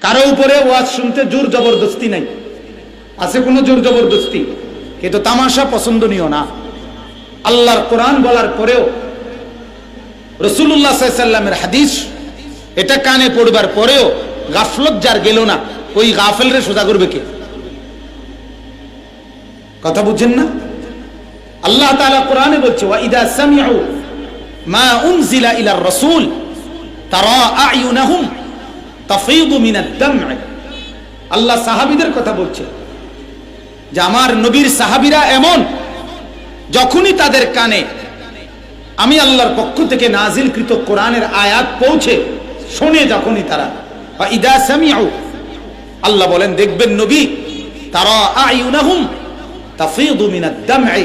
কারও উপরে ওয়াজ শুনতে জোর জবরদস্তি নাই। আছে কোনো জোর জবরদস্তি? কিন্তু তামাশা পছন্দনীয় না। আল্লাহর কোরআন বলার পরেও রসুল্লাহ সাল্লামের হাদিস এটা কানে পড়বার পরেও গাফলত যার গেল না, ওই গাফেল রে সোজা করবে কে? কথা বুঝছেন না? আল্লাহ তাআলা কোরআনে বলছে ইদা মা উনজিলা ইলা রাসূল, তারা আয়ুনাহুম আল্লাহ সাহাবীদের কথা বলছে যে আমার নবীর সাহাবীরা এমন, যখনই তাদের কানে আমি আল্লাহর পক্ষ থেকে নাজিলকৃত কোরআনের আয়াত পৌঁছে, শোনে যখনই তারা। ইদা আল্লাহ বলেন, দেখবেন নবী, তারা আয়ুনাহুম তাফীদু মিনাদ দাম'i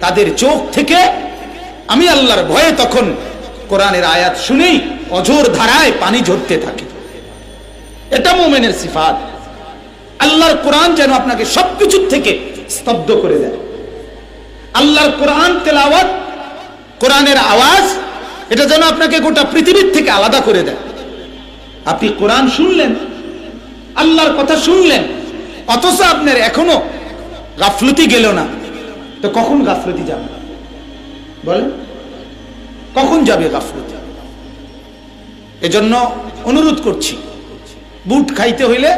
তাদের চোখ থেকে আমি আল্লাহর ভয়ে তখন কোরআনের আয়াত শুনেই অঝোর ধারায় পানি ঝরতে থাকে। এটা মোমেনের সিফাত। আল্লাহর কোরআন যেন আপনাকে সবকিছুর থেকে স্তব্ধ করে দেয়। আল্লাহর কোরআন তেলাওয়াত, কোরআনের আওয়াজ, এটা যেন আপনাকে গোটা পৃথিবীর থেকে আলাদা করে দেয়। আপনি কোরআন শুনলেন, আল্লাহর কথা শুনলেন, অথচ আপনার এখনও গাফলতি গেল না। তো কখন গাফলতি যাবে? বলেন, কখন যাবে গাফলতি? এজন্য অনুরোধ করছি বুট খাইতে হইলে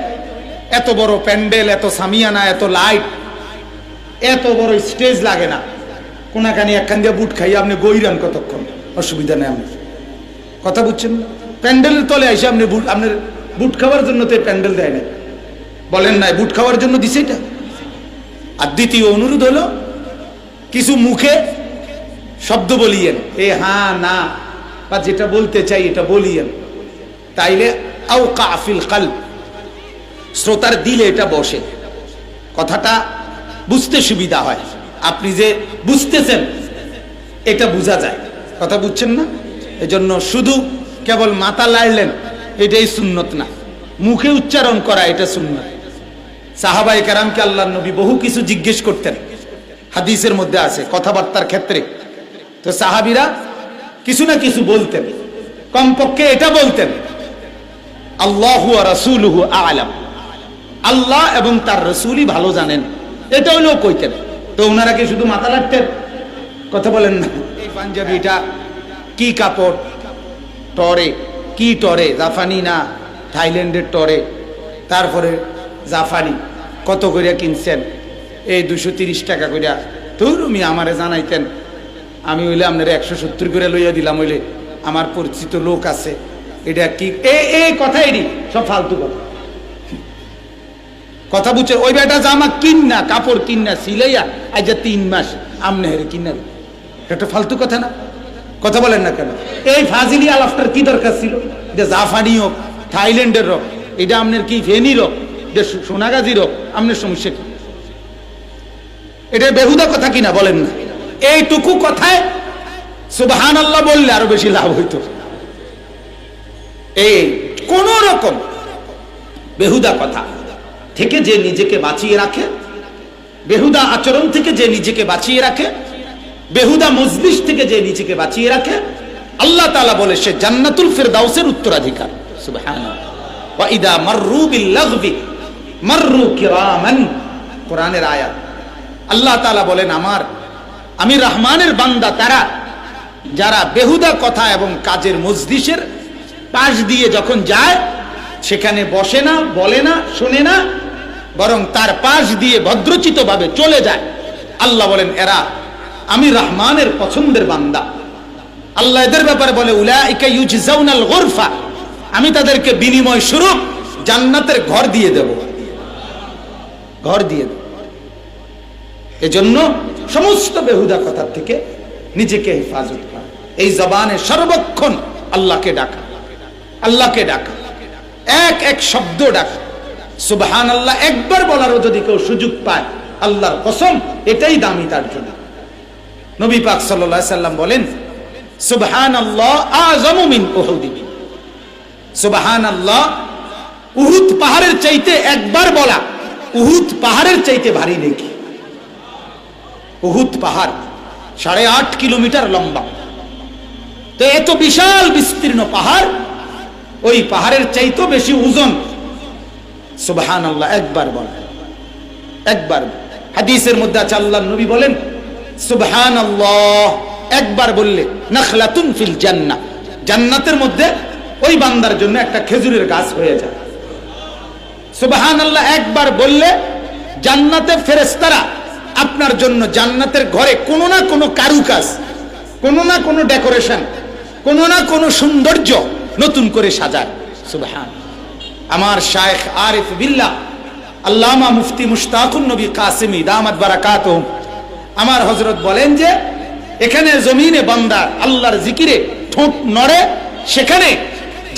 এত বড় প্যান্ডেল, এত সামিয়ানা, এত লাইট, এত বড় স্টেজ লাগে না। কোনাকানি একখান দিয়ে বুট খাইয়ে আপনি গইরান কতক্ষণ? অসুবিধা নেই আপনার কথা বুঝছেন? প্যান্ডেলের তলে এসে আপনি বুট আপনার বুট খাওয়ার জন্য তো প্যান্ডেল দেয় না বলেন নাই, বুট খাওয়ার জন্য দিছে এটা? আর দ্বিতীয় অনুরোধ হলো, কিছু মুখে শব্দ বলিয়েন। এ হ্যাঁ না, বা যেটা বলতে চাই এটা বলিয়েন। তাইলে শ্রোতার দিলে এটা বসে। কথাটা বুঝতে সুবিধা হয়। আপনি যে বুঝতেছেন, এটা বোঝা যায়। কথা বুঝছেন না? এজন্য শুধু কেবল মাথা লাড়লেন এটাই সুন্নত না। মুখে উচ্চারণ করা, এটা সুন্নত। সাহাবাই কারামকে আল্লাহ নবী বহু কিছু জিজ্ঞেস করতেন। হাদিসের মধ্যে আছে কথাবার্তার ক্ষেত্রে। তো সাহাবিরা কিছু না কিছু বলতেন। কমপক্ষে এটা বলতেন। আল্লাহু রাসূলুহু আলাম। আল্লাহ এবং তার রসুলই ভালো জানেন। এটা হইলেও কইতেন তো ওনারা কি শুধু মাথা লাটতেন কথা বলেন না। এই পাঞ্জাবিটা কি কাপড়? টরে। কি টরে? জাফানি না থাইল্যান্ডের টরে? তারপরে জাফানি। কত করিয়া কিনছেন? এই দুশো তিরিশ টাকা করিয়া তুমি আমারে জানাইতেন। আমি হইলে আপনার একশো সত্তর করে লইয়া দিলাম হইলে। আমার পরিচিত লোক আছে। এটা কি? এই কথাই নি সব ফালতু কথা। কথা বুঝছে, ওই বেটা জামা কিন না কাপড় কিন না সিলাইয়া, আজ তিন মাস আমনে হেরে কিনা এটা ফালতু কথা না? কথা বলেন না কেন? এই ফাজিলি আলাফটার কি দরকার ছিল? যে জাফানি হোক, থাইল্যান্ডের হোক, এটা আপনার কি ফেনির হোক এটা সোনাগাজির হোক আপনার সমস্যা কি? এটা বেহুদা কথা কিনা বলেন না? এইটুকু কথায় সুবহান আল্লাহ বললে আরও বেশি লাভ হইতো। এই কোন রকম বেহুদা কথা থেকে যে নিজেকে বাঁচিয়ে রাখে, বেহুদা আচরণ থেকে যে নিজেকে বাঁচিয়ে রাখে, বেহুদা মজলিস থেকে যে নিজেকে বাঁচিয়ে রাখে, আল্লাহ তালা বলে সে জান্নাতুল ফিরদাউসের উত্তরাধিকার। সুবহানাল্লাহ। ওয়া ইদা মাররু আয়াত। আল্লাহ তাআলা বলেন, আমার, আমি রহমানের বান্দা তারা, যারা বেহুদা কথা এবং কাজের মজলিসের পাশ দিয়ে যখন যায়, সেখানে বসে না, বলে না, শোনে না, বরং তার পাশ দিয়ে ভদ্রচিত ভাবে চলে যায়। আল্লাহ বলেন, এরা, আমি রহমানের পছন্দের বান্দা। আল্লাহ এদের ব্যাপারে বলে, উলাইকা ইউজজাউনাল আমি তাদেরকে বিনিময় স্বরূপ জান্নাতের ঘর দিয়ে দেব। ঘর দিয়ে দেব। এজন্য সমস্ত বেহুদা কথার থেকে নিজেকে হেফাজত করা। এই জবানে সর্বক্ষণ আল্লাহকে ডাকা। আল্লাহকে ডাকা। এক এক শব্দ ডাকা। সুবহান আল্লাহ একবার বলারও যদি কেউ সুযোগ পায়, আল্লাহর কসম, এটাই দামি তার জন্য। নবী পাক সাল্লাল্লাহু সাল্লাম বলেন সুবহান আল্লাহ আজমু মিন উহুদি সুবহান আল্লাহ উহুদ পাহাড়ের চাইতে একবার বলা, উহুদ পাহাড়ের চাইতে ভারী নাকি। উহুদ পাহাড় সাড়ে আট কিলোমিটার লম্বা। তো এত বিশাল বিস্তীর্ণ পাহাড় ওই পাহাড়ের চাইতেও বেশি ওজন। সুবহান আল্লাহ একবার বল। একবার। হাদিসের মধ্যে আছে, আল্লাহ নবী বলেন সুবহান আল্লাহ একবার বললে, নাখলাতুন ফিল জান্নাহ। জান্নাতের মধ্যে ওই বান্দার জন্য একটা খেজুরের গাছ হয়ে যায়। সুবহান আল্লাহ একবার বললে, জান্নাতে ফেরেস্তারা আপনার জন্য জান্নাতের ঘরে কোনো না কোনো কারুকাজ, কোনো না কোনো ডেকোরেশন, কোনো না কোনো সৌন্দর্য নতুন করে সাজায়। সুবহান। আমার শায়েখ আরিফ বিল্লাহ, আল্লামা মুফতি মুশতাকুন নবী কাসিমি দামাত বারাকাত আমার হজরত বলেন যে, এখানে জমিনে বান্দার আল্লাহর জিকিরে ঠোঁট নড়ে, সেখানে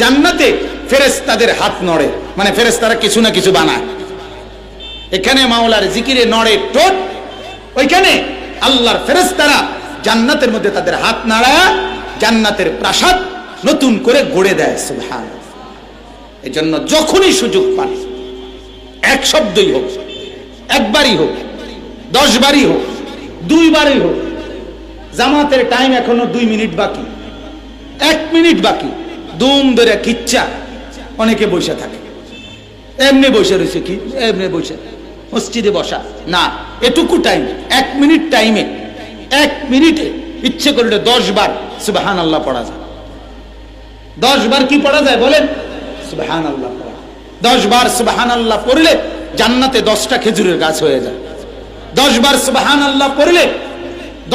জান্নাতে ফেরেস্তাদের হাত নড়ে। মানে ফেরেস্তারা কিছু না কিছু বানায়। এখানে মাওলার জিকিরে নড়ে ঠোঁট, ওইখানে আল্লাহর ফেরেস্তারা জান্নাতের মধ্যে তাদের হাত নাড়ায়, জান্নাতের প্রাসাদ নতুন করে গড়ে দেয় সুবহান এই জন্য যখনই সুযোগ পান, এক শব্দই হোক, একবারই হোক দশ বারই হোক, দুইবারই হোক, জামাতের টাইম এখনও দুই মিনিট বাকি, এক মিনিট বাকি, দুম ধরে কিচ্ছা, অনেকে বসে থাকে। এমনি বসে রয়েছে কি? এমনি বসে, মসজিদে বসা, না, এটুকু টাইম এক মিনিট টাইমে এক মিনিটে, ইচ্ছে করলে দশ বার সুবাহান আল্লাহ পড়া যায়। দশ বার কি পড়া যায় বলেন? সুবাহান আল্লাহ দশ বার সুবাহান আল্লাহ পড়লে জান্নাতে দশটা খেজুরের গাছ হয়ে যায়। দশ বার সুবাহান আল্লাহ পড়লে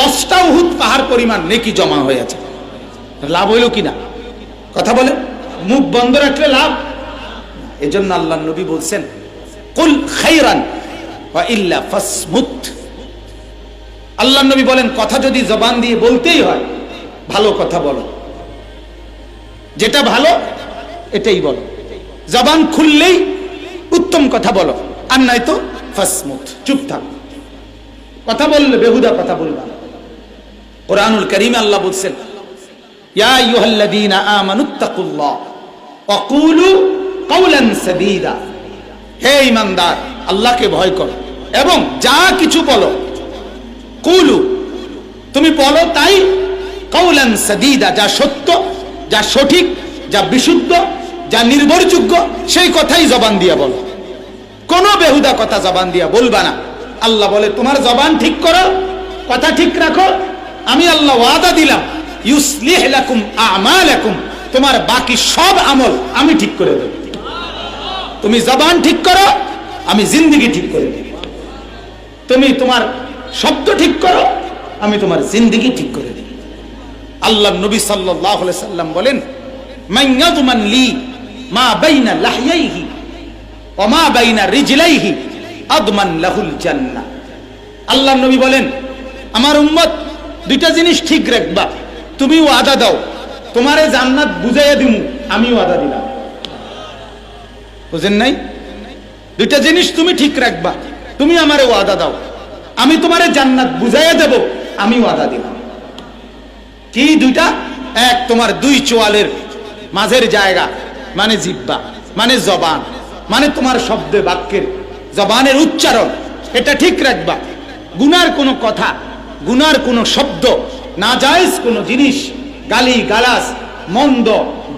দশটা উহুদ পাহাড় পরিমাণ নেকি জমা হয়ে আছে লাভ হইল কিনা কথা বলে মুখ বন্ধ রাখলে লাভ? এজন্য আল্লাহ নবী বলছেন, কুল খাইরান ইল্লা ফাসমুত। আল্লাহ নবী বলেন, কথা যদি জবান দিয়ে বলতেই হয়, ভালো কথা বলো। যেটা ভালো, এটাই বলো। জবান খুললেই উত্তম কথা বলো, আর নাই তো ফাসমুত চুপ থাক। কথা বললে বেহুদা কথা বলবা। কোরআনুল করিমে আল্লাহ বলছেন, ইয়া আইয়ুহাল্লাযীনা আমানুত্তাকুল্লাহ ওয়া কুলু কাওলান সাদীদা। হে ঈমানদার, আল্লাহকে ভয় করো, এবং যা কিছু বলো, কুলু, তুমি বলো তাই কাউলান সাদীদা, যা সত্য যা সঠিক, যা বিশুদ্ধ, যা নির্ভরযোগ্য, সেই কথাই জবান দিয়ে বলো। কোনো বেহুদা কথা জবান দিয়া বলবা না। আল্লাহ বলে, তোমার জবান ঠিক করো, কথা ঠিক রাখো। আমি আল্লাহ ওয়াদা দিলাম, ইউসলিহ লাকুম আমালাকুম। তোমার বাকি সব আমল আমি ঠিক করে দেব। তুমি জবান ঠিক করো, আমি জিন্দিগি ঠিক করে দেব। তুমি তোমার শব্দ ঠিক করো, আমি তোমার জিন্দিগি ঠিক করে দেব। আল্লাহ নবী আলাইহি সাল্লাম বলেন মাইয়াদমান লি মা আল্লাহ নবী বলেন, আমার উম্মত, দুইটা জিনিস ঠিক রাখবা। তুমি ওয়াদা দাও, তোমারে জান্নাত বুঝাইয়া দিমু, আমি ওয়াদা দিলাম। বুঝেন নাই? দুইটা জিনিস তুমি ঠিক রাখবা, তুমি আমারে ওয়াদা দাও, আমি তোমারে জান্নাত বুঝাইয়া দেব, আমি ওয়াদা দিলাম। কি দুইটা? এক তোমার দুই চোয়ালের মাঝের জায়গা মানে জিব্বা মানে জবান মানে তোমার শব্দে বাক্যের জবানের উচ্চারণ। এটা ঠিক রাখবা। গুনার কোনো কথা, গুনার কোনো শব্দ, নাজায়েজ কোনো জিনিস গালি গালাস মন্দ,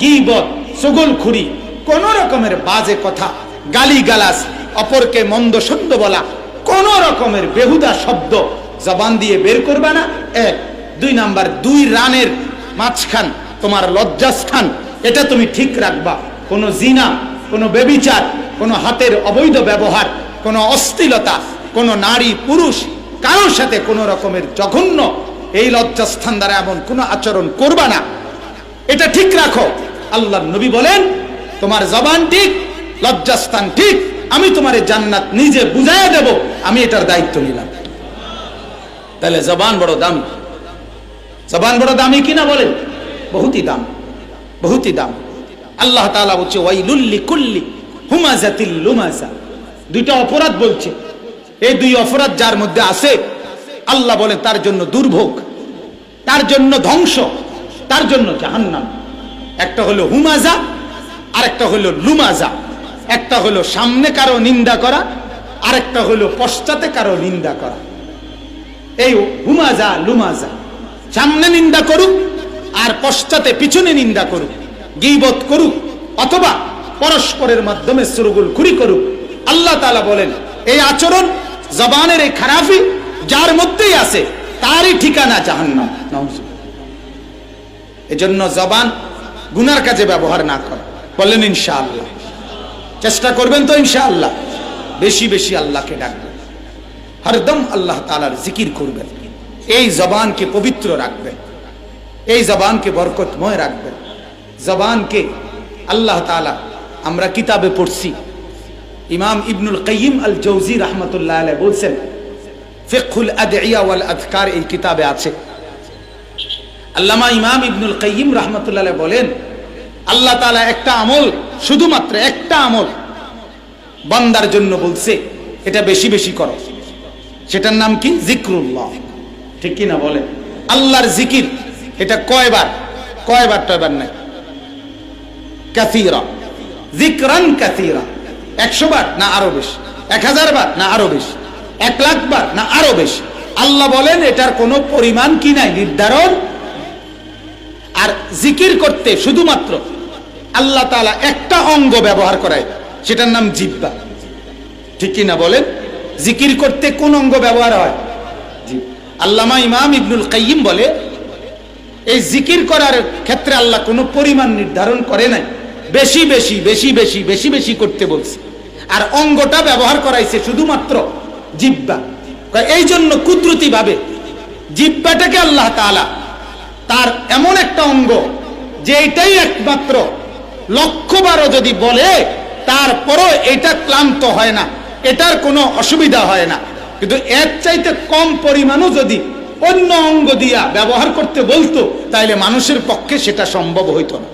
গিবত, সুগলখুরি, কোন রকমের বাজে কথা গালি গালাস অপরকে মন্দ সন্দ বলা, কোন রকমের বেহুদা শব্দ জবান দিয়ে বের করবা না। এক দুই নাম্বার, দুই রানের মাঝখান, তোমার লজ্জাস্থান, এটা তুমি ঠিক রাখবা। কোনো জিনা, কোনো বেবিচার, কোনো হাতের অবৈধ ব্যবহার, কোনো অস্থিলতা কোনো নারী, পুরুষ, কারোর সাথে কোনো রকমের জঘন্য এই লজ্জাস্থান দ্বারা এমন কোনো আচরণ করবা না। এটা ঠিক রাখো। আল্লাহ নবী বলেন, তোমার জবান ঠিক, লজ্জাস্থান ঠিক, আমি তোমার জান্নাত নিজে বুঝাইয়া দেব, আমি এটার দায়িত্ব নিলাম। তাহলে জবান বড় দামি। জবান বড় দামি কিনা বলেন? বহুতই দাম। বহুতই দাম। আল্লাহ তাআলা বলছে ওয়াইলুল্লি কুল্লি হুমাজাতিল লুমাজা। দুইটা অপরাধ বলছে। এই দুই অপরাধ যার মধ্যে আছে, আল্লাহ বলে, তার জন্য দুর্ভোগ, তার জন্য ধ্বংস, তার জন্য জাহান্নাম। একটা হলো হুমাজা আর একটা হলো লুমাজা। একটা হলো সামনে কারও নিন্দা করা, আরেকটা হলো পশ্চাতে কারও নিন্দা করা। এই হুমাজা, লুমাজা। সামনে নিন্দা করুক আর পশ্চাতে পিছনে নিন্দা করুক, গিবত করুক অথবা পরস্পরের মাধ্যমে সুরগুল খুরি করুক। আল্লাহ তাআলা বলেন, এই আচরণ জবানের এই খারাপি যার মধ্যেই আছে, তারই ঠিকানা জাহান্নাম। এজন্য জবান গুনার কাজে ব্যবহার না করা। বলেন ইনশাআল্লাহ। চেষ্টা করবেন তো, ইনশাআল্লাহ। বেশি বেশি আল্লাহকে ডাকবেন। হরদম আল্লাহ তালার জিকির করবেন। এই জবানকে পবিত্র রাখবেন এই জবানকে বরকতময় রাখবেন জবানকে আল্লাহ তালা আমরা কিতাবে পড়ছি। ইমাম ইবনুল কাইম আল জৌজি রহমতুল্লাহ আলাই বলছেন ফিকুল ওয়াল আদকার এই কিতাবে আছে। আল্লামা ইমাম ইবনুল কাইম রহমতুল্লাহ বলেন, আল্লাহ তালা একটা আমল, শুধুমাত্র একটা আমল বান্দার জন্য বলছে, এটা বেশি বেশি করো। সেটার নাম কি? জিক্রুল্লাহ। ঠিক কি না বলে আল্লাহর জিকির, এটা কয়বার? কয়বার টয়বার নাই? কাসিরা। জিকরান কাসিরা। একশো বার না আরও বেশি? এক হাজার বার না আরও বেশি? এক লাখ বার না আরও বেশি? আল্লাহ বলেন, এটার কোনো পরিমাণ কি নাই? নির্ধারণ? আর জিকির করতে শুধুমাত্র আল্লাহ তাআলা একটা অঙ্গ ব্যবহার করায়, সেটার নাম জিব্বা। ঠিক কি না বলেন? জিকির করতে কোন অঙ্গ ব্যবহার হয়? আল্লামা ইমাম ইবনুল কাইয়িম বলে, এই জিকির করার ক্ষেত্রে আল্লাহ কোনো পরিমাণ নির্ধারণ করে নাই। বেশি বেশি বেশি বেশি বেশি বেশি করতে বলছে। আর অঙ্গটা ব্যবহার করাইছে শুধুমাত্র জিব্বা। এই জন্য কুদরতি ভাবে জিব্বাটাকে আল্লাহ তাআলা তার এমন একটা অঙ্গ যে এটাই একমাত্র লক্ষ্যবারও যদি বলে, তারপরও এটা ক্লান্ত হয় না, এটার কোনো অসুবিধা হয় না। কিন্তু এর চাইতে কম পরিমাণও যদি অন্য অঙ্গ দিয়া ব্যবহার করতে বলতো, তাইলে মানুষের পক্ষে সেটা সম্ভব হইতো না।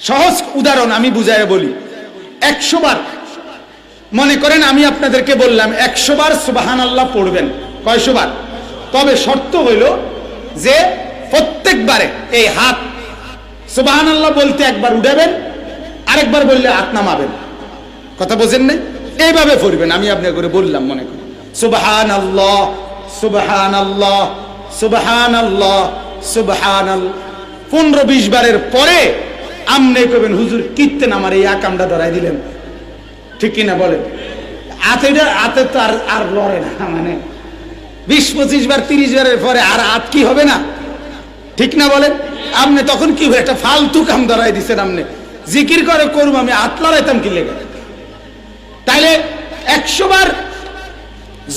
সহজ উদাহরণ আমি বুঝায় বলি। একশো বার মনে করেন আমি আপনাদেরকে বললাম, একশো বার সুবাহান আল্লাহ পড়বেন। কয়শো বার? তবে শর্ত হইল যে প্রত্যেকবারে এই হাত সুবাহান আল্লাহ বলতে একবার উঠাবেন, আরেকবার বললে হাত নামাবেন। কথা বোঝেন না এইভাবে পড়বেন আমি আপনাকে করে বললাম মনে করি। সুবাহান আল্লাহ সুবাহান আল্লাহ সুবাহান আল্লাহ সুবাহান পনেরো বিশ বারের পরে আমনে কবেন হুজুর কীর্তেন আমার এই আকামটা ধরাই দিলেন। ঠিক কিনা বলেন? হাতেটা আতে তো আর আর লড়ে না মানে বিশ পঁচিশ বার, তিরিশ বারের পরে আর হাত কি হবে না? ঠিক না বলেন? আপনি তখন কি হবে? একটা ফালতু কাম ধরাই দিচ্ছেন আপনি জিকির করে করব আমি আত লড়াইতাম কি লেগে? তাইলে একশো বার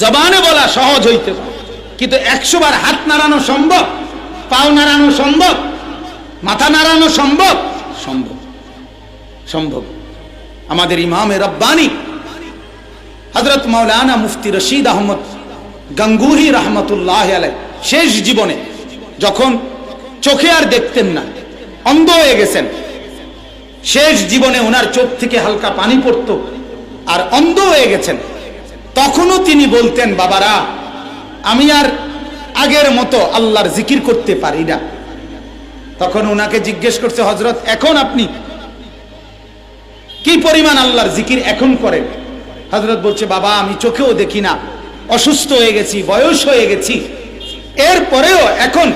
জবানে বলা সহজ হইতে কিন্তু একশো বার হাত নাড়ানো সম্ভব, পাও নাড়ানো সম্ভব, মাথা নাড়ানো সম্ভব? সম্ভব। সম্ভব। আমাদের ইমামে রব্বানি হজরত মৌলানা মুফতি রশিদ আহমদ গঙ্গুহি রহমতুল্লাহ আলাই শেষ জীবনে যখন চোখে আর দেখতেন না, অন্ধ হয়ে গেছেন, শেষ জীবনে ওনার চোখ থেকে হালকা পানি পড়ত আর অন্ধ হয়ে গেছেন। তখনও তিনি বলতেন, বাবারা, আমি আর আগের মতো আল্লাহর জিকির করতে পারি না। তখন ওনাকে জিজ্ঞেস করছে হজরত এখন আপনি কি পরিমাণ আল্লাহর জিকির এখন করেন? হজরত বলছে, বাবা, আমি চোখেও দেখি না, অসুস্থ হয়ে গেছি, বয়স হয়ে গেছি। এরপরেও এখন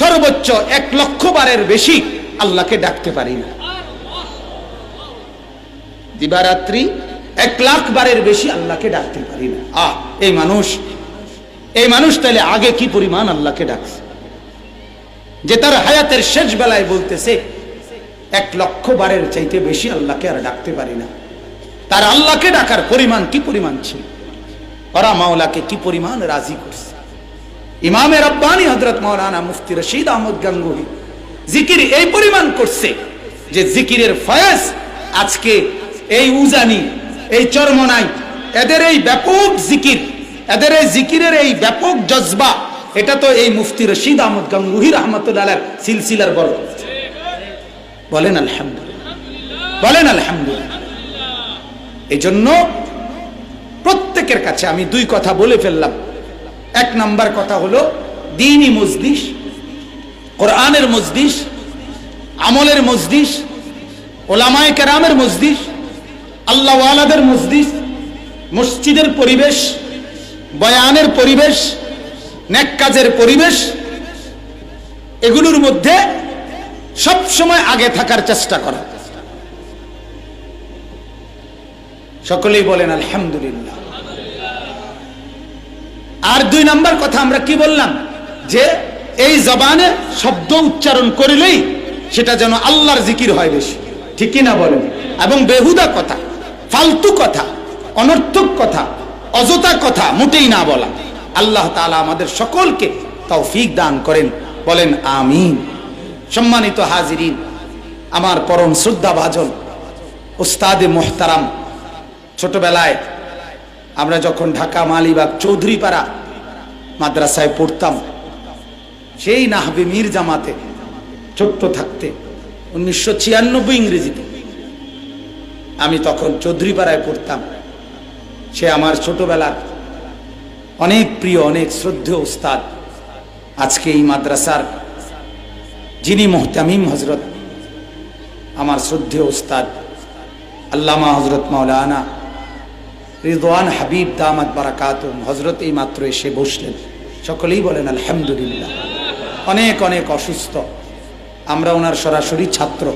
সর্বোচ্চ এক লক্ষ বারের বেশি আল্লাহকে ডাকতে পারি না। দিবারাত্রি এক লাখ বারের বেশি আল্লাহকে ডাকতে পারি না। আহ, এই মানুষ এই মানুষ তাহলে আগে কি পরিমাণ আল্লাহকে ডাকছে? যে তার হায়াতের শেষ বেলায় বলতেছে, এক লক্ষ বারের চাইতে বেশি আল্লাহকে আর ডাকতে পারি না। তার আল্লাহকে ডাকার পরিমাণ কি পরিমাণ ছিল? ওরা মাওলাকে কি পরিমাণ রাজি করছে? ইমামে রব্বানি হজরত মৌলানা মুফতি রশিদ আহমদ গাঙ্গুহি জিকির এই পরিমাণ করছে যে জিকিরের ফয়েজ আজকে এই উজানি এই চরমনাই এদের এই ব্যাপক জিকির, এদের এই জিকিরের এই ব্যাপক জজবা, এটা তো এই মুফতি রশিদ আহমদ গাঙ্গুহি রহমতুল্লাহ সিলসিলার বড়। বলেন আলহামদুলিল্লাহ। বলেন আলহামদুলিল্লাহ। এই জন্য প্রত্যেকের কাছে আমি দুই কথা বলে ফেললাম। এক নাম্বার কথা হলো, দিনই মজলিস, কোরআনের মজলিস, আমলের মজলিস, ওলামায় কেরামের মজলিস আল্লাহ মসজিদ, মসজিদের পরিবেশ, বয়ানের পরিবেশ, নেক কাজের পরিবেশ, এগুলোর মধ্যে সব সময় আগে থাকার চেষ্টা করা। সকলেই বলেন, আলহামদুলিল্লাহ। আর দুই নাম্বার কথা আমরা কি বললাম? যে এই জবানে শব্দ উচ্চারণ করলেই সেটা যেন আল্লাহর জিকির হয় বেশি। ঠিক কি না বলেন? এবং বেহুদা কথা। ফালতু কথা, অনর্থক কথা, অযথা কথা মোটেই না বলা। আল্লাহ তাআলা আমাদের সকলকে তৌফিক দান করেন, বলেন আমিন। সম্মানিত হাজিরিন, আমার পরম শ্রদ্ধা ভাজন উস্তাদে মোহতারাম, ছোটবেলায় আমরা যখন ঢাকা মালিবাগ চৌধুরীপাড়া মাদ্রাসায় পড়তাম, সেই নাহবে মির জামাতে, ছোট্ট থাকতে, উনিশশো ছিয়ানব্বই ইংরেজিতে আমি তখন চৌধুরীপাড়ায় পড়তাম। সে আমার ছোটবেলার অনেক প্রিয়, অনেক শ্রদ্ধেয় উস্তাদ। আজকে এই মাদ্রাসার যিনি মোহতামিম হজরত আমার শ্রদ্ধেয় উস্তাদ, আল্লামা হজরত মাওলানা রিদওয়ান হাবিব দামাত বারাকাত হজরত এই মাত্র এসে বসলেন। সকলেই বলেন, আলহামদুলিল্লাহ। অনেক অনেক অসুস্থ। আমরা ওনার সরাসরি ছাত্র।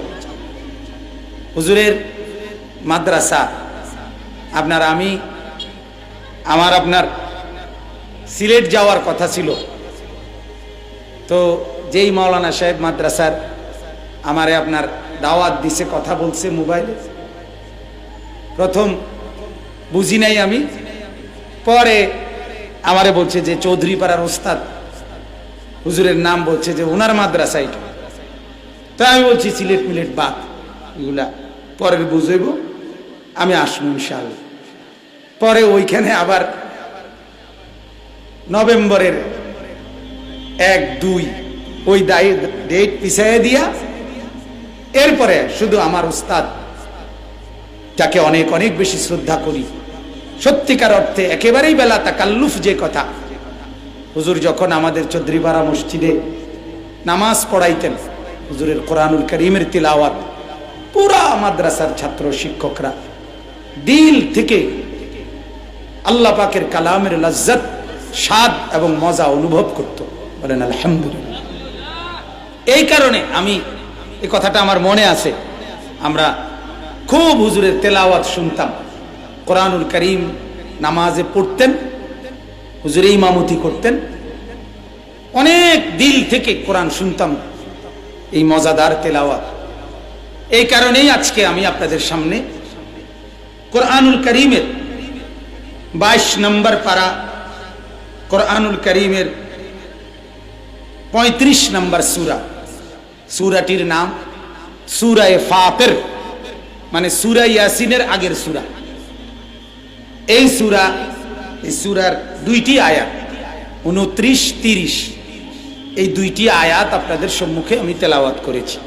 হুজুরের মাদ্রাসা। আপনার আমি, আমার আপনার সিলেট যাওয়ার কথা ছিল। তো যেই মাওলানা সাহেব মাদ্রাসার আমারে আপনার দাওয়াত দিছে, কথা বলছে মোবাইলে। প্রথম বুঝি নাই আমি। পরে আমারে বলছে যে চৌধুরী পাড়ার ওস্তাদ, হুজুরের নাম বলছে যে ওনার মাদ্রাসা এটা। তো আমি বলছি সিলেট মিলেট বাদ, এগুলা পরের বুঝইব। আমি আসব ইনশাআল্লাহ। পরে ওইখানে আবার নভেম্বরের এক, দুই, ওই ডেট পিছিয়ে দিয়া এরপরে শুধু আমার উস্তাদ, যাকে অনেক অনেক বেশি শ্রদ্ধা করি। সত্যিকার অর্থে একেবারেই বেলা তাকাল্লুফ যে কথা। হুজুর যখন আমাদের চৌধুরীপাড়া মসজিদে নামাজ পড়াইতেন, হুজুরের কোরআনুল করিমের তিলাওয়াত, পুরা মাদ্রাসার ছাত্র শিক্ষকরা দিল থেকে আল্লাহ পাকের কালামের লজ্জত, স্বাদ এবং মজা অনুভব করত। বলেন, আলহামদুলিল্লাহ। এই কারণে আমি, এই কথাটা আমার মনে আছে। আমরা খুব হুজুরের তেলাওয়াত শুনতাম। কোরআনুল করিম নামাজে পড়তেন, হুজুরে ইমামতি করতেন। অনেক দিল থেকে কোরআন শুনতাম, এই মজাদার তেলাওয়াত। এই কারণেই আজকে আমি আপনাদের সামনে কোরআনুল করিমের বাইশ নম্বর পারা, কোরআনুল করিমের পঁয়ত্রিশ নম্বর সুরা। সুরাটির নাম সুরায় ফাতের মানে সুরা ইয়াসিনের আগের সুরা। এই সুরা, এই সুরার দুইটি আয়াত, উনত্রিশ, তিরিশ, এই দুইটি আয়াত আপনাদের সম্মুখে আমি তেলাওয়াত করেছি।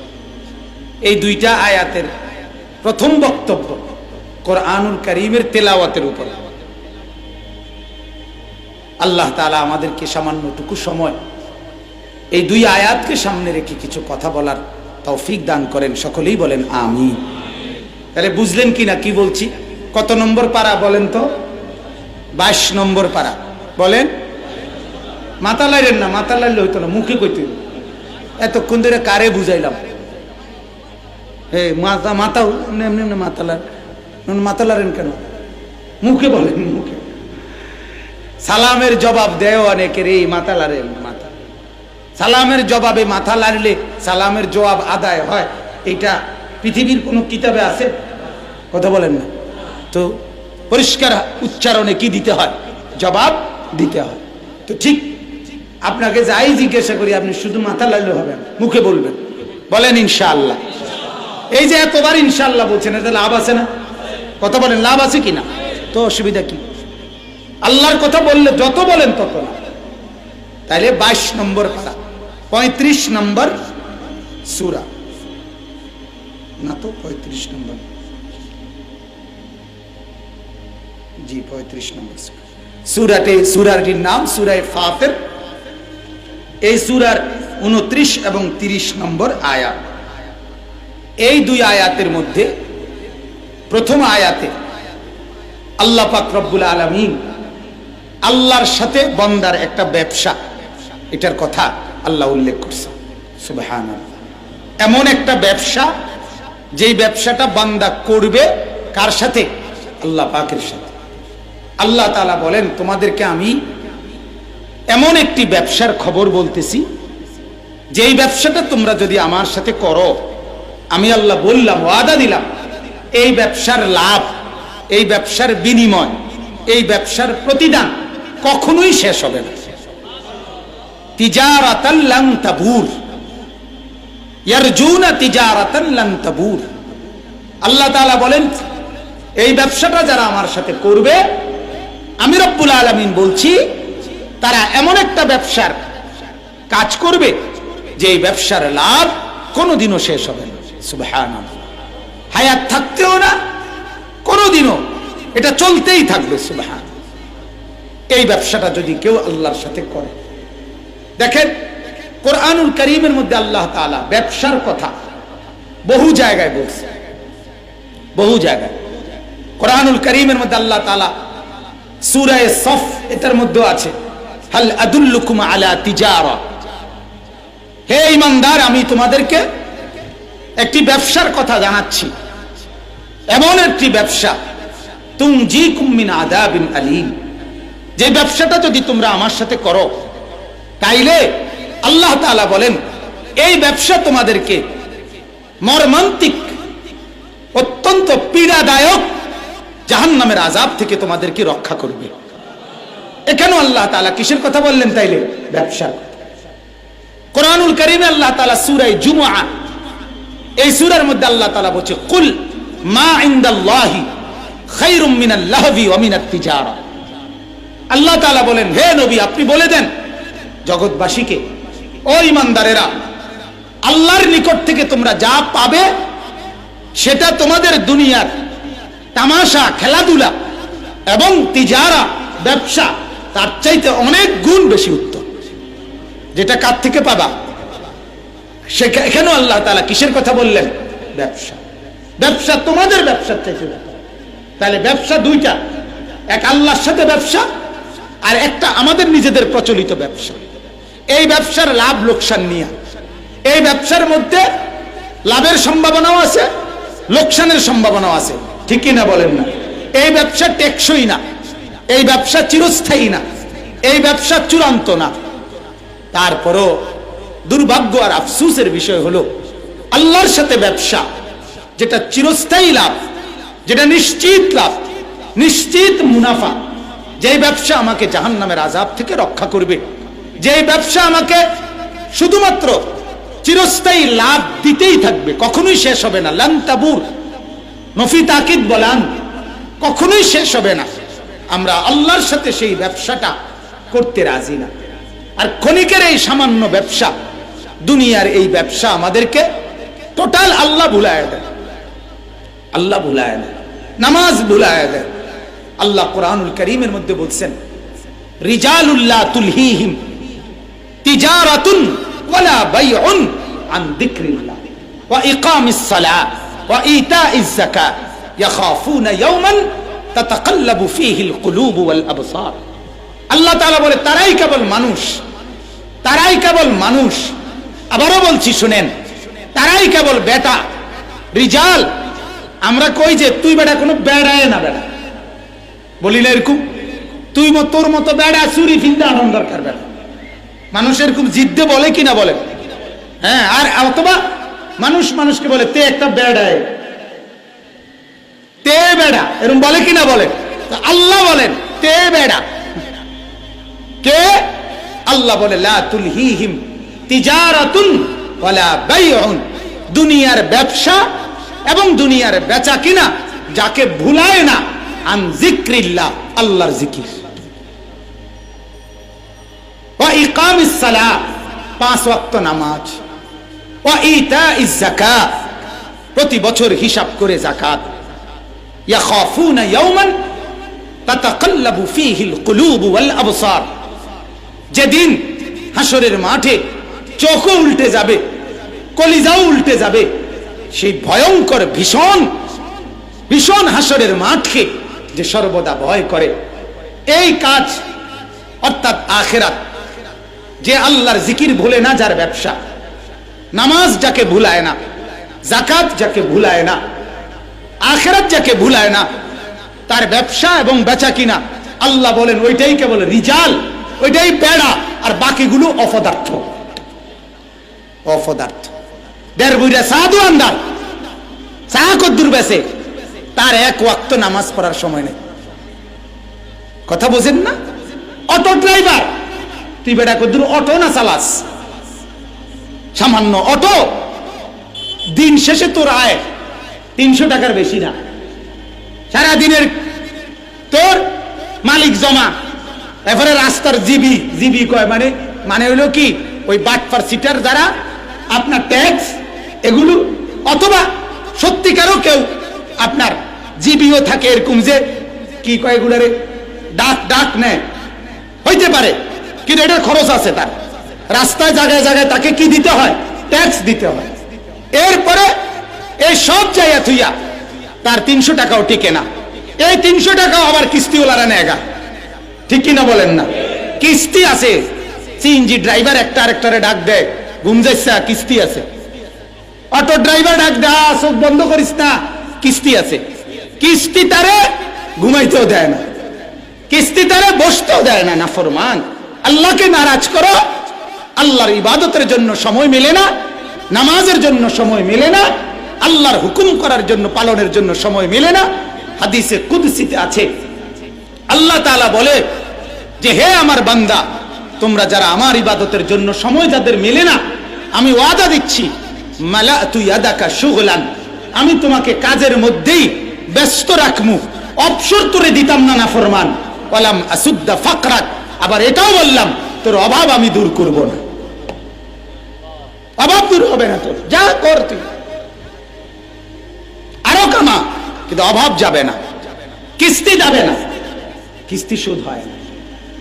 এই দুইটা আয়াতের প্রথম বক্তব্য কোরআনুল করিমের তেলাওয়াতের উপর। আল্লাহ তালা আমাদেরকে সামান্যটুকু সময় এই দুই আয়াতকে সামনে রেখে কিছু কথা বলার তৌফিক দান করেন। সকলেই বলেন আমি তাহলে বুঝলেন কি না কি বলছি? কত নম্বর পারা বলেন তো? বাইশ নম্বর পারা। বলেন? মাথা লাইলেন না মাথা লাইলে হইতো না, মুখে কইতে এতক্ষণ ধরে কারে বুঝাইলাম? এ মাথা মাথা এমনি এমনি মাথা কেন? মুখে বলেন, মুখে। সালামের জবাব দেয় অনেকের এই মাথা লারে মাথা। সালামের জবাবে মাথা লাড়লে সালামের জবাব আদায় হয়। এটা পৃথিবীর কোনো কিতাবে আছে? কথা বলেন না। তো পরিষ্কার উচ্চারণে কি দিতে হয়? জবাব দিতে হয়। তো ঠিক আপনাকে যাই জিজ্ঞাসা করি, আপনি শুধু মাথা লাড়লে হবে মুখে বলবেন। বলেন ইনশাআল্লাহ। এই যে এতবার ইনশাআল্লাহ বলছেন এতে লাভ আছে না? কথা বলেন, লাভ আছে কি না তো অসুবিধা কি? আল্লাহর কথা বললে যত বলেন তত না তাইলে বাইশ নম্বর পারা, পঁয়ত্রিশ নম্বর সুরা। না তো, পঁয়ত্রিশ নম্বর। জি, পঁয়ত্রিশ নম্বর সুরাটে সুরাটির নাম সুরায় ফাতের। এই সুরার উনত্রিশ এবং তিরিশ নম্বর আয়াত। এই দুই আয়াতের মধ্যে প্রথম আয়াতে, আল্লাহ পাক রব্বুল আলমিন আল্লাহর সাথে বন্দার একটা ব্যবসা, এটার কথা আল্লাহ উল্লেখ করছে। সুবহান এমন একটা ব্যবসা, যেই ব্যবসাটা বান্দা করবে কার সাথে? আল্লাহ পাকের সাথে। আল্লাহ তালা বলেন, তোমাদেরকে আমি এমন একটি ব্যবসার খবর বলতেছি, যেই ব্যবসাটা তোমরা যদি আমার সাথে করো, আমি আল্লাহ বললাম, ওয়াদা দিলাম এই ব্যবসার লাভ, এই ব্যবসার বিনিময়, এই ব্যবসার প্রতিদান কখনোই শেষ হবে না। তিজারাতান লান তাবুর, ইয়ারজুনা তিজারাতান লান তাবুর। আল্লাহ তাআলা বলেন, এই ব্যবসাটা যারা আমার সাথে করবে, আমি রব্বুল আলামিন বলছি, তারা এমন একটা ব্যবসার কাজ করবে যে এই ব্যবসার লাভ কোনোদিনও শেষ হবে না। সুবহানাল্লাহ। হায়াত থাকতেও না, কোনোদিনও এটা চলতেই থাকবে, সুবহান। এই ব্যবসাটা যদি কেউ আল্লাহর সাথে করে। দেখেন, কোরআনুল করিমের মধ্যে আল্লাহ তাআলা ব্যবসার কথা বহু জায়গায় বলছে। বহু জায়গায়। কোরআনুল করিমের মধ্যে আল্লাহ তাআলা সূরায়ে সফ এটার মধ্যে আছে, হাল আদুল্লুকুম আলা তিজারা। হে ইমানদার, আমি তোমাদেরকে একটি ব্যবসার কথা জানাচ্ছি। এমন একটি ব্যবসা আলিম। যে ব্যবসাটা যদি তোমরা আমার সাথে করো, তাইলে আল্লাহ তাআলা বলেন, এই ব্যবসা তোমাদেরকে মর্মান্তিক, অত্যন্ত পীড়াদায়ক জাহান্নামের আজাব থেকে তোমাদেরকে রক্ষা করবে। এখানেও আল্লাহ তালা কিসের কথা বললেন তাইলে? ব্যবসার। কোরআনুল করিমে আল্লাহ তাআলা সূরায়ে জুমআ, এই সূরার মধ্যে আল্লাহ তালা বলছে, কুল মা ইনদাল্লাহি খায়রুম মিনাল লাহবি ওয়া মিনাত তিজারা। আল্লাহ তাআলা বলেন, হে নবী, আপনি বলে দেন জগৎবাসীকে, ও ইমানদারেরা আল্লাহর নিকট থেকে তোমরা যা পাবে, সেটা তোমাদের দুনিয়ার তামাশা, খেলাধুলা এবং তিজারা, ব্যবসা, তার চাইতে অনেক গুণ বেশি উত্তম। যেটা কার থেকে পাবা? সেখা- এখানেও আল্লাহ তাআলা কিসের কথা বললেন? ব্যবসা। ব্যবসা তোমাদের ব্যবসার চাইতে তাহলে ব্যবসা দুইটা, এক আল্লাহর সাথে ব্যবসা আর একটা আমাদের নিজেদের প্রচলিত ব্যবসা। এই ব্যবসার লাভ লোকসান নিয়ে। এই ব্যবসার মধ্যে লাভের সম্ভাবনাও আছে, লোকসানের সম্ভাবনাও আছে। ঠিক কি না বলেন না? এই ব্যবসা টেকসই না। এই ব্যবসা চিরস্থায়ী না। এই ব্যবসা চূড়ান্ত না। তারপরও দুর্ভাগ্য আর আফসুসের বিষয় হলো, আল্লাহর সাথে ব্যবসা যেটা চিরস্থায়ী লাভ, যেটা নিশ্চিত লাভ, নিশ্চিত মুনাফা। যেই ব্যবসা আমাকে জাহান্নামের আজাব থেকে রক্ষা করবে, যেই ব্যবসা আমাকে শুধুমাত্র চিরস্থায়ী লাভ দিতেই থাকবে, কখনোই শেষ হবে না। লান্তাবুর নফি তাকিদ বলান, কখনোই শেষ হবে না। আমরা আল্লাহর সাথে সেই ব্যবসাটা করতে রাজি না। আর ক্ষণিকের এই সামান্য ব্যবসা, দুনিয়ার এই ব্যবসা আমাদেরকে টোটাল আল্লাহ ভুলায় দেয়। আল্লাহ ভুলায় দেয় নামাজ ভুলায় দেয় আল্লাহ কোরআনুল করিমের মধ্যে বলছেন রিজালুল্লাহ তুলহিহিম তিজারাতুন ওয়ালা বাইউন আন যিকরিল্লাহ ওয়া ইকামিস সালাহ ওয়া ইতাইজ যাকাত ইয়াখাফুনা ইয়াওমান তাতাকাল্লাবু ফীহিল কুলুব ওয়াল আবসার। বলে, তারাই কেবল মানুষ, তারাই কেবল মানুষ। আবারও বলছি, শুনেন, তারাই কেবল বেটা, রিজাল আমরা কই যে, তুই বেটা কোনো বেড়ায় না বেটা বলি না এরকম, তুই তোর মতো বেড়া চুরি ফিন্দা আনন্দ দরকার বেটা মানুষ এরকম জিদ্দে বলে কি না বলে? হ্যাঁ আর অথবা মানুষ মানুষকে বলে, তে একটা বেড়ায়। তে বেড়া। এরকম বলে কি না বলে আল্লাহ বলেন, তে বেড়া। কে? আল্লাহ বলে, লা তুলহিহিম তিজারাতুন ওয়ালা বাইউন। দুনিয়ার ব্যবসা এবং দুনিয়ার বেচা কিনা যাকে ভুলায় না, আন আল্লাহর জিকির। ওয়া ইকামিস সালাহ পাঁচ নামাজ। ওয়া ইতাইজ যাকাত, প্রতি বছর হিসাব করে যাকাত। ইয়াখাফুনা ইয়াওমান তাতাকাল্লাবু ফীহিল কুলুব ওয়াল যেদিন হাসরের মাঠে চোখও উল্টে যাবে, কলিজাও উল্টে যাবে সেই ভয়ঙ্কর ভীষণ ভীষণ হাসরের মাঠকে যে সর্বদা ভয় করে। এই কাজ অর্থাৎ আখেরাত, যে আল্লাহর জিকির ভুলে না যার ব্যবসা, নামাজ যাকে ভুলায় না জাকাত যাকে ভুলায় না, আখেরাত যাকে ভুলায় না, তার ব্যবসা এবং বেচা কিনা, আল্লাহ বলেন ওইটাই কেবল রিজাল, ওইটাই বেড়া আর বাকিগুলো অপদার্থ। অপদার্থ। দেড় বুড়া সাধু আন্দার চা কদ্দুর তার এক ওয়াক্ত নামাজ পড়ার সময় নেই। কথা বোঝেন না? Auto driver. তুই বেটা কদ্দুর, অটো না চালাস? সামান্য অটো। দিন শেষে তোর আয় তিনশো টাকার বেশি না। সারা দিনের তোর মালিক জমা। এরপরে রাস্তার জিবি জিবি কয় মানে মানে হইল কি? ওই বাটপার সিটার দ্বারা আপনার ট্যাক্স এগুলো, অথবা সত্যিকারও কেউ আপনার জিবিও থাকে এরকম যে কি কয় এগুলারে? ডাক ডাক নেয়। হইতে পারে, কিন্তু এটার খরচ আছে তার। রাস্তায় জায়গায় জায়গায় তাকে কি দিতে হয়? ট্যাক্স দিতে হয়। এরপরে এই সব জায়গা থুইয়া তার তিনশো টাকাও টিকে না। এই তিনশো টাকাও আবার কিস্তিওয়ালারা নেগা ঠিক কিনা বলেন না? কিস্তি আছে। সিএনজি ড্রাইভার একটা আরেকটারে ডাক দেয়। ঘুম যাইছে কিস্তি আছে। অটো ড্রাইভার ডাক দে "আ, চোখ বন্ধ করিস না। কিস্তি আছে। কিস্তি তারে ঘুমাইতেও দেয় না। কিস্তি তারে বসতেও দেয় না নাফরমান। আল্লাহকে নারাজ করো। আল্লাহর ইবাদতের জন্য সময় মেলে না। নামাজের জন্য সময় মেলে না। আল্লাহর হুকুম করার জন্য পালনের জন্য সময় মেলে না। হাদিসে কুদসিতে আছে। আল্লাহ তাআলা বলে যে হে আমার বান্দা তোমরা যারা আমার ইবাদতের জন্য সময় যাদের মেলে না আমি ওয়াদা দিচ্ছি আমি তোমাকে কাজের মধ্যেই ব্যস্ত রাখমু। অবসর তোরে দিতাম না না ফরমান ওয়ালাম আসুদ্দা ফাকরাত আবার এটাও বললাম, তোর অভাব আমি দূর করব না। অভাব দূর হবে না তোর। যা কর তুই। আরও কামা, কিন্তু অভাব যাবে না। কিস্তি যাবে না। কিস্তি সুদ হয় না।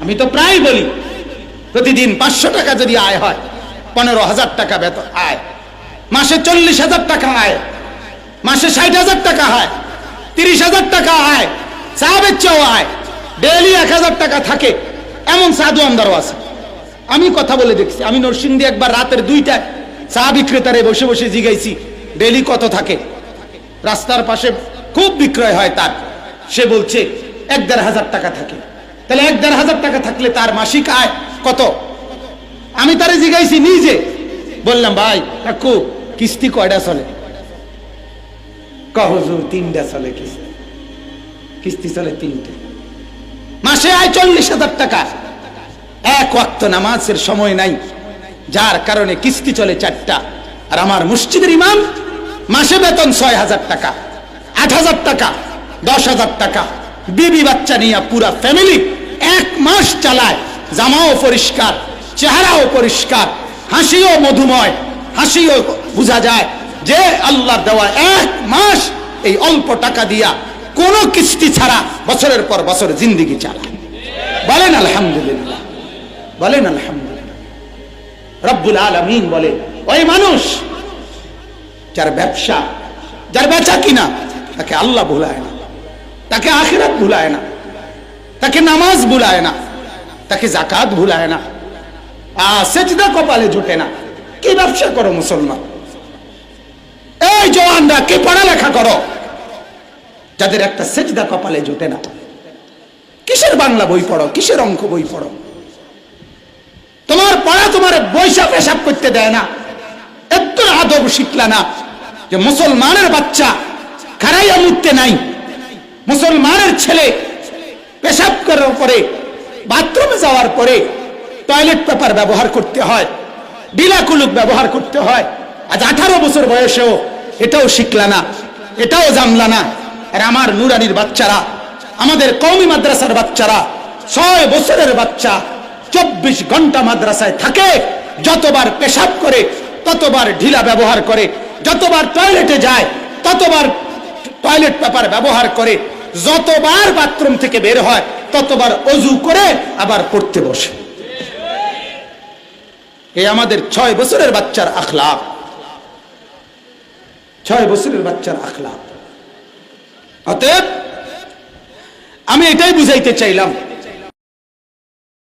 আমি তো প্রায় বলি, প্রতিদিন পাঁচশো টাকা যদি আয় হয়, পনেরো হাজার টাকা বেতন আয়। মাসে চল্লিশ হাজার টাকা আয়। মাসে ষাট হাজার টাকা হয়। তিরিশ হাজার টাকা আয়। চা বেচাও আয়। ডেলি এক হাজার টাকা থাকে। এমন সাধু আমদারও আছে। আমি কথা বলে দেখছি। আমি নরসিংদী একবার রাতের দুইটায় চা বিক্রেতারে বসে বসে জিগাইছি ডেলি কত থাকে? রাস্তার পাশে খুব বিক্রয় হয় তার। সে বলছে, এক দেড় হাজার টাকা থাকে। তাহলে এক দেড় হাজার টাকা থাকলে তার মাসিক আয় কত? আমি তারে জিগাইছি নিজে। বললাম, ভাই, কাকু কিস্তি কয়টা চলে? কহজুর তিনটা চলে কিস্তি। কিস্তি চলে তিনটে। মাসে আয় চল্লিশ হাজার টাকা। এক ওয়াক্ত নামাজের সময় নাই। যার কারণে কিস্তি চলে চারটা। আর আমার মসজিদের ইমাম মাসে বেতন ছয় হাজার টাকা, আট হাজার টাকা, দশ হাজার টাকা। বিবি বাচ্চা নিয়ে পুরা ফ্যামিলি এক মাস চালায়। জামাও পরিষ্কার, চেহারাও পরিষ্কার, হাসিও মধুময়। হাসিও বোঝা যায় যে আল্লাহ দেওয়া এক মাস এই অল্প টাকা দিয়া কোনো কিস্তি ছাড়া বছরের পর বছর জিন্দিগি চালা বলেন আলহামদুলিল্লাহ। বলেন আলহামদুলিল্লাহ। রব্বুল আলমিন বলে, ওই মানুষ যার ব্যবসা, যার বেচা কিনা, তাকে আল্লাহ ভুলায় না, তাকে আখিরাত ভুলায় না, তাকে নামাজ ভুলায় না, তাকে জাকাত ভুলায় না আ সেজদা কপালে জুটে না। কি ব্যবসা করো মুসলমান? এই জওয়ানরা কি পড়ালেখা করো? যাদের একটা সেজদা কপালে জোটে না। কিসের বাংলা বই পড়ো? কিসের অঙ্ক বই পড়ো? তোমার পড়া তোমার বৈশা পেশাব করতে দেয় না। এত আদব শিখলা না। যে মুসলমানের বাচ্চা খারাইয়া মুখতে নাই। মুসলমানের ছেলে পেশাব করার পরে, বাথরুমে যাওয়ার পরে টয়লেট পেপার ব্যবহার করতে হয়। ডিলাকুলুক ব্যবহার করতে হয়। আজ আঠারো বছর বয়সেও এটাও শিখলা না, এটাও জানলা না। আর আমার নুরানির বাচ্চারা, আমাদের কৌমি মাদ্রাসার বাচ্চারা, ছয় বছরের বাচ্চা চব্বিশ ঘণ্টা মাদ্রাসায় থাকে, যতবার পেশাব করে, ততবার ঢিলা ব্যবহার করে, যতবার টয়লেটে যায়, ততবার টয়লেট পেপার ব্যবহার করে, যতবার বাথরুম থেকে বের হয়, ততবার অজু করে আবার পড়তে বসে। এই আমাদের ছয় বছরের বাচ্চার আখলাপ। ছয় বছরের বাচ্চার আখলাপ। অতএব আমি এটাই বুঝাইতে চাইলাম।